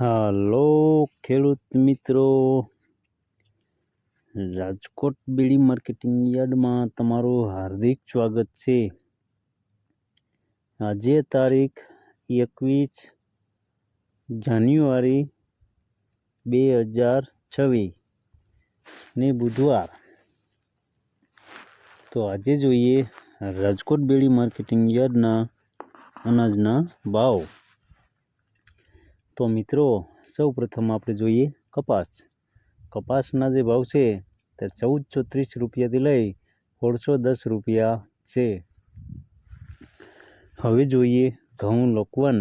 હાલો, ખેડૂત મિત્રો. રાજકોટ બીડી માર્કેટિંગ યાર્ડમાં તમારું હાર્દિક સ્વાગત છે. આજે તારીખ એકવીસ જાન્યુઆરી બે હજાર છવ્વીસ ને બુધવાર. તો આજે જોઈએ રાજકોટ બેડી માર્કેટિંગ યાર્ડના અનાજના ભાવ. તો મિત્રો સૌ પ્રથમ આપણે જોઈએ કપાસ. કપાસના જે ભાવ છે, તે ચૌદસો ત્રીસ રૂપિયાથી લઈ સોળસો દસ રૂપિયા છે. હવે જોઈએ ઘઉં લોકવન.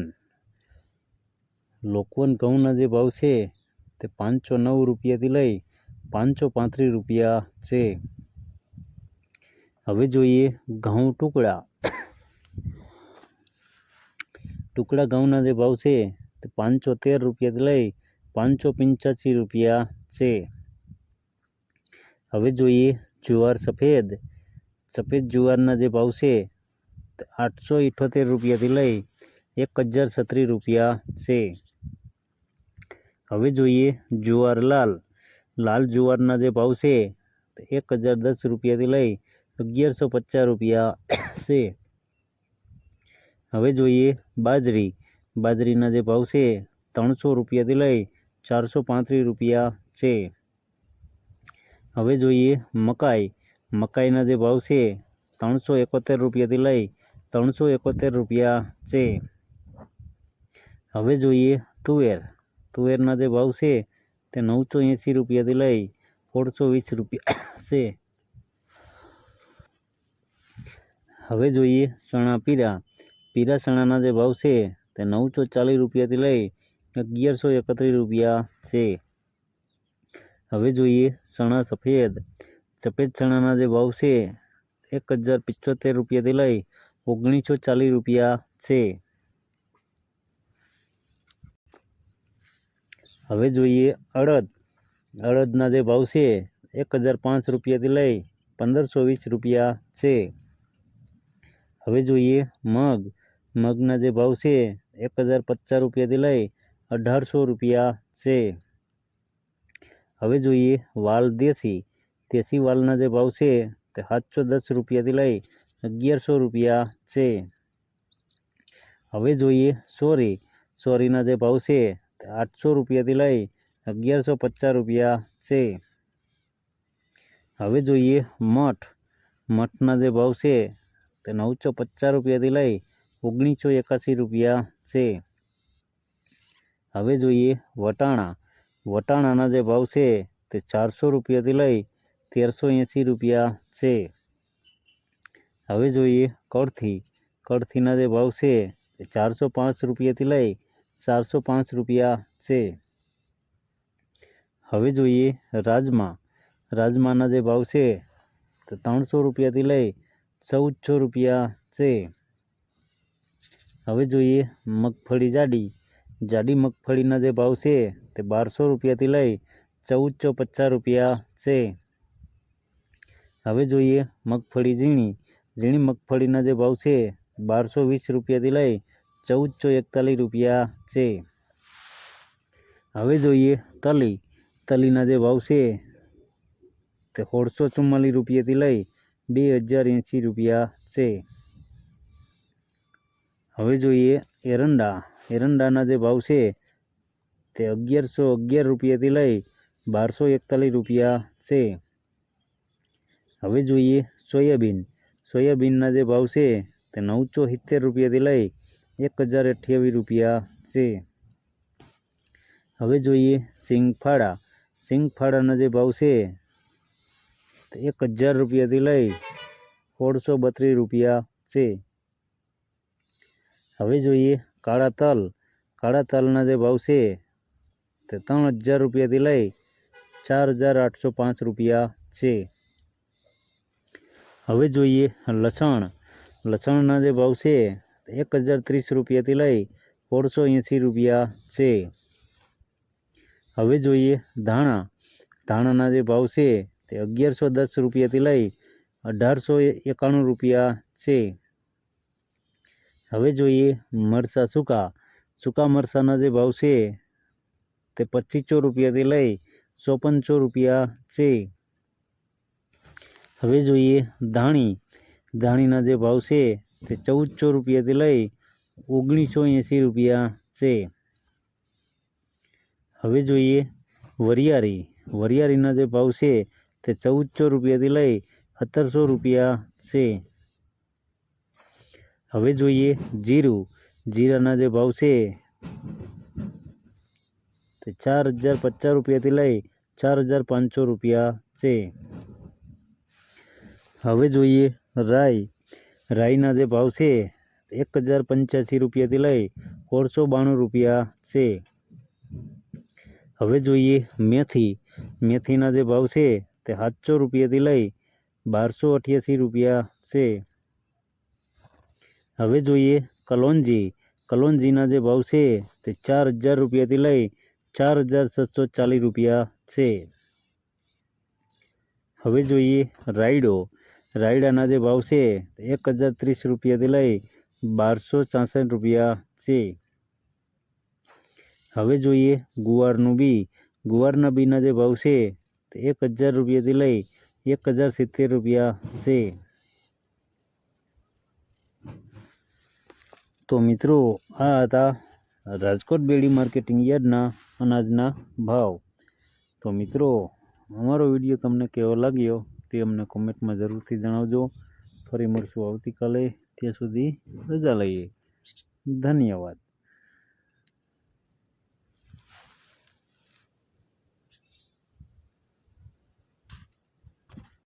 લોકવન ઘઉંના જે ભાવ છે, તે પાંચસો નવ રૂપિયાથી લઈ પાંચસો પાંત્રીસ રૂપિયા છે. હવે જોઈએ ઘઉં ટુકડા. ટુકડા ઘઉંના જે ભાવ છે પાંચસો તેર રૂપિયાથી લઈ પાંચસો પંચ્યાસી રૂપિયા છે. હવે જોઈએ જુવાર સફેદ. સફેદ જુવારના જે ભાવ છે આઠસો ઇઠોતેર રૂપિયાથી લઈ એક હજાર છત્રીસ રૂપિયા છે. હવે જોઈએ જુવાર લાલ. લાલ જુવારના જે ભાવ છે એક હજાર દસ રૂપિયાથી લઈ અગિયારસો પચાસ રૂપિયા છે. હવે જોઈએ બાજરી. બાજરીના જે ભાવ છે, ત્રણસો રૂપિયાથી લઈ ચારસો પાંત્રીસ રૂપિયા છે. હવે જોઈએ મકાઈ. મકાઈના જે ભાવ છે, ત્રણસો એકોતેર રૂપિયાથી લઈ ત્રણસો એકોતેર રૂપિયા છે. હવે જોઈએ તુવેર. તુવેરના જે ભાવ છે, તે નવસો એંસી રૂપિયાથી લઈ સોળસો વીસ રૂપિયા છે. હવે જોઈએ ચણા પીરા. પીરા ચણાના જે ભાવ છે તે નવસો ચાલીસ રૂપિયાથી લઈ અગિયારસો એકત્રીસ રૂપિયા છે. હવે જોઈએ ચણા સફેદ. સફેદ ચણાના જે ભાવ છે, એક હજાર પિચોતેર રૂપિયાથી લઈ ઓગણીસો ચાલીસ રૂપિયા છે. હવે જોઈએ અડદ. અડદના જે ભાવ છે, એક હજાર પાંચ રૂપિયાથી લઈ પંદરસો વીસ રૂપિયા છે. હવે જોઈએ મગ. મગના જે ભાવ છે, એક હજાર પચાસ રૂપિયાથી લઈ અઢારસો રૂપિયા છે. હવે જોઈએ વાલ દેશી. દેશી વાલના જે ભાવ છે, તે સાતસો દસ રૂપિયાથી લઈ અગિયારસો રૂપિયા છે. હવે જોઈએ સોરી. સોરીના જે ભાવ છે, તે આઠસો રૂપિયાથી લઈ અગિયારસો પચાસ રૂપિયા છે. હવે જોઈએ મઠ. મઠના જે ભાવ છે, તે નવસો પચાસ રૂપિયાથી લઈ ઓગણીસો એકાસી રૂપિયા છે. હવે જોઈએ વટાણા. વટાણાના જે ભાવ છે તે ચારસો રૂપિયાથી લઈ તેરસો એંસી રૂપિયા છે. હવે જોઈએ કળથી. કળથીના જે ભાવ છે તે ચારસો પાંચ રૂપિયાથી લઈ ચારસો પાંચ રૂપિયા છે. હવે જોઈએ રાજમા. રાજમાના જે ભાવ છે તે ત્રણસો રૂપિયાથી લઈ ચૌદસો રૂપિયા છે. હવે જોઈએ, મગફળી જાડી. જાડી મગફળીના જે ભાવ છે, તે બારસો રૂપિયાથી લઈ ચૌદસો પચાસ રૂપિયા છે. હવે જોઈએ, મગફળી ઝીણી. ઝીણી મગફળીના જે ભાવ છે, બારસો વીસ રૂપિયાથી લઈ ચૌદસો એકતાલીસ રૂપિયા છે. હવે જોઈએ, તલી. તલીના જે ભાવ છે, તે સોળસો ચુમ્માલીસ રૂપિયાથી લઈ બે હજાર એંસી રૂપિયા છે. હવે જોઈએ એરંડા. એરંડાના જે ભાવ છે, તે અગિયારસો અગિયાર રૂપિયાથી લઈ બારસો એકતાલીસ રૂપિયા છે. હવે જોઈએ સોયાબીન. સોયાબીનના જે ભાવ છે, તે નવસો સિત્તેર રૂપિયાથી લઈ એક હજાર અઠ્યાવીસ રૂપિયા છે. હવે જોઈએ સિંગફાળા. સિંગફાળાના જે ભાવ છે, તે એક હજાર રૂપિયાથી લઈ સોળસો બત્રીસ રૂપિયા છે. હવે જોઈએ, કાળા તલ. કાળા તલના જે ભાવ છે, તે ત્રણ હજાર રૂપિયાથી લઈ ચાર હજાર આઠસો પાંચ રૂપિયા છે. હવે જોઈએ, લસણ. લસણના જે ભાવ છે એક હજાર ત્રીસ રૂપિયાથી લઈ સોળસો એંસી રૂપિયા છે. હવે જોઈએ, ધાણા. ધાણાના જે ભાવ છે, તે અગિયારસો દસ રૂપિયાથી લઈ અઢારસો એકાણું રૂપિયા છે. હવે જોઈએ મરચાં સૂકા. સૂકા મરચાંના જે ભાવ છે તે પચીસો રૂપિયાથી લઈ ચોપનસો રૂપિયા છે. હવે જોઈએ ધાણી. ધાણીના જે ભાવ છે તે ચૌદસો રૂપિયાથી લઈ ઓગણીસો એંસી રૂપિયા છે. હવે જોઈએ વરિયાળી. વરિયાળીના જે ભાવ છે તે ચૌદસો રૂપિયાથી લઈ સત્તરસો રૂપિયા છે. હવે જોઈએ જીરું. જીરાના જે ભાવ છે, તે ચાર હજાર પચાસ રૂપિયાથી લઈ ચાર હજાર પાંચસો રૂપિયા છે. હવે જોઈએ રાઈ. રાઈના જે ભાવ છે, એક હજાર પંચ્યાસી રૂપિયાથી લઈ સોળસો બાણું રૂપિયા છે. હવે જોઈએ મેથી. મેથીના જે ભાવ છે, તે સાતસો રૂપિયાથી લઈ બારસો અઠ્યાસી રૂપિયા છે. હવે જોઈએ કલોંજી કલોંજીના જે ભાવ છે તે ચાર હજાર રૂપિયાથી લઈ ચાર હજાર છસો ચાલીસ રૂપિયા છે. હવે જોઈએ રાયડો. રાયડાના જે ભાવ છે એક હજાર ત્રીસ રૂપિયાથી લઈ બારસો ચાસઠ રૂપિયા છે. હવે જોઈએ ગુવારનું બી. ગુવારના બીના જે ભાવ છે તે એક હજાર રૂપિયાથી લઈ એક હજાર સિત્તેર રૂપિયા છે. તો મિત્રો, આ હતા રાજકોટ બેડી માર્કેટિંગ યાર્ડના અનાજના ભાવ. તો મિત્રો, અમારો વીડિયો તમને કેવો લાગ્યો તે અમને કોમેન્ટમાં જરૂરથી જણાવજો. ફરી મળશું આવતીકાલે. ત્યાં સુધી રજા લઈએ. ધન્યવાદ.